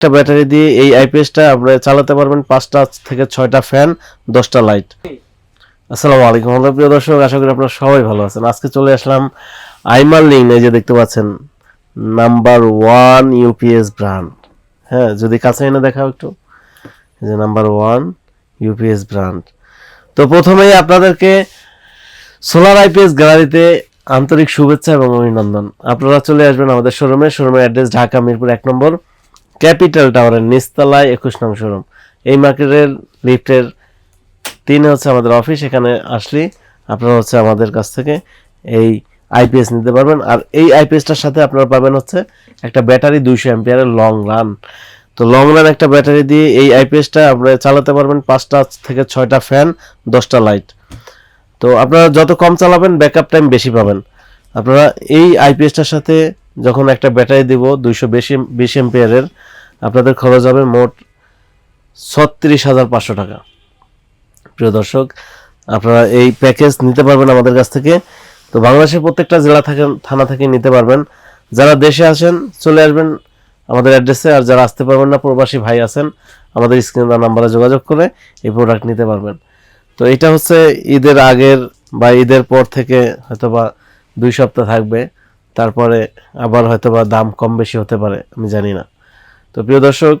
একটা ব্যাটারি দিয়ে এই আইপিএসটা আপনি চালাতে পারবেন পাঁচটা থেকে ছয়টা ফ্যান, দশটা লাইট। আসসালামু আলাইকুম আমরা প্রিয় দর্শক, আশা করি আপনারা সবাই ভালো আছেন। আজকে চলে আসলাম আইমার লিঙ্ক এই যে দেখতে পাচ্ছেন, নাম্বার ওয়ান ইউপিএস ব্র্যান্ড। হ্যাঁ যদি কাছে এনে দেখাও একটু। যে নাম্বার ওয়ান ইউপিএস ব্র্যান্ড। তো প্রথমেই আপনাদেরকে সোলার আইপিএস গ্যালারিতে আন্তরিক শুভেচ্ছা এবং অভিনন্দন। আপনারা চলে আসবেন আমাদের শোরুমে। শোরুমের অ্যাড্রেস ঢাকা মিরপুর এক নম্বর। ক্যাপিটাল টাওয়ারের নিচতলায় একুশ নং শোরুম। এই মার্কেটের লিফটের তিন হচ্ছে আমাদের অফিস, এখানে আসলে আপনারা হচ্ছে আমাদের কাছ থেকে এই আইপিএস নিতে পারবেন। আর এই আইপিএসটার সাথে আপনারা পাবেন হচ্ছে একটা ব্যাটারি দুইশো অ্যাম্পিয়ারের লং রান। তো লং রান একটা ব্যাটারি দিয়ে এই আইপিএসটা আপনারা চালাতে পারবেন পাঁচটা থেকে ছয়টা ফ্যান, দশটা লাইট। তো আপনারা যত কম চালাবেন, ব্যাকআপ টাইম বেশি পাবেন। আপনারা এই আইপিএসটার সাথে যখন একটা ব্যাটারি দিব দুইশো বেশি, বিশ এম্পিয়ারের, আপনাদের খরচ হবে মোট ছত্রিশ হাজার পাঁচশো টাকা। প্রিয় দর্শক, আপনারা এই প্যাকেজ নিতে পারবেন আমাদের কাছ থেকে। তো বাংলাদেশের প্রত্যেকটা জেলা থেকে, থানা থেকে নিতে পারবেন। যারা দেশে আসেন, চলে আসবেন আমাদের অ্যাড্রেসে আর যারা আসতে পারবেন না, প্রবাসী ভাই আছেন, আমাদের স্ক্রিন নাম্বারে যোগাযোগ করে এই প্রোডাক্ট নিতে পারবেন। তো এটা হচ্ছে ঈদের আগের বা ঈদের পর থেকে হয়তোবা দুই সপ্তাহ থাকবে। তারপরে আবার হয়তো বা দাম কম বেশি হতে পারে, আমি জানি না। তো প্রিয় দর্শক,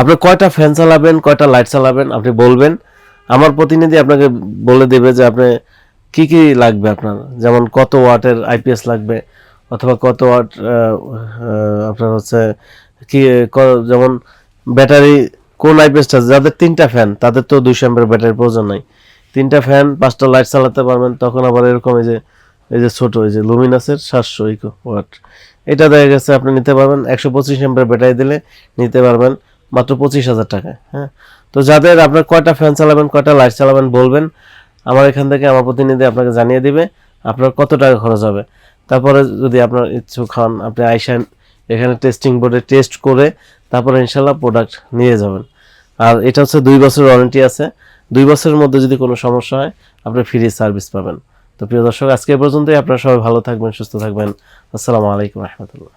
আপনি কয়টা ফ্যান চালাবেন, কয়টা লাইট চালাবেন, আপনি বলবেন। আমার প্রতিনিধি আপনাকে বলে দেবে যে আপনি কি কি লাগবে আপনার, যেমন কত ওয়াটের আইপিএস লাগবে, অথবা কত ওয়াট আপনার হচ্ছে কি যেমন ব্যাটারি কোন আইপিএসটা যাদের তিনটা ফ্যান, তাদের তো দুইশো অ্যাম্পের ব্যাটারির প্রয়োজন নাই। তিনটা ফ্যান পাঁচটা লাইট চালাতে পারবেন, তখন আবার এরকম এই যে এই যে ছোটো, এই যে লুমিনাসের সাতশো ইকো ওয়াট এটা দেখা গেছে আপনি নিতে পারবেন, একশো পঁচিশ এম্পের ব্যাটারি দিলে নিতে পারবেন, মাত্র পঁচিশ হাজার টাকায় হ্যাঁ? তো যাদের আপনার কয়টা ফ্যান চালাবেন, কয়টা লাইট চালাবেন বলবেন, আমার এখান থেকে আমার প্রতিনিধি আপনাকে জানিয়ে দিবে, আপনার কত টাকা খরচ হবে। তারপরে যদি আপনার ইচ্ছুক হন, আপনি আইসান এখানে টেস্টিং বোর্ডে টেস্ট করে, তারপরে ইনশাল্লাহ প্রোডাক্ট নিয়ে যাবেন। আর এটা হচ্ছে দুই বছর ওয়ারেন্টি আছে। দুই বছরের মধ্যে যদি কোনো সমস্যা হয়, আপনি ফ্রি সার্ভিস পাবেন। তো প্রিয় দর্শক, আজকে পর্যন্তই। আপনারা সবাই ভালো থাকবেন, সুস্থ থাকবেন। আসসালামু আলাইকুম রহমতুল্লাহ।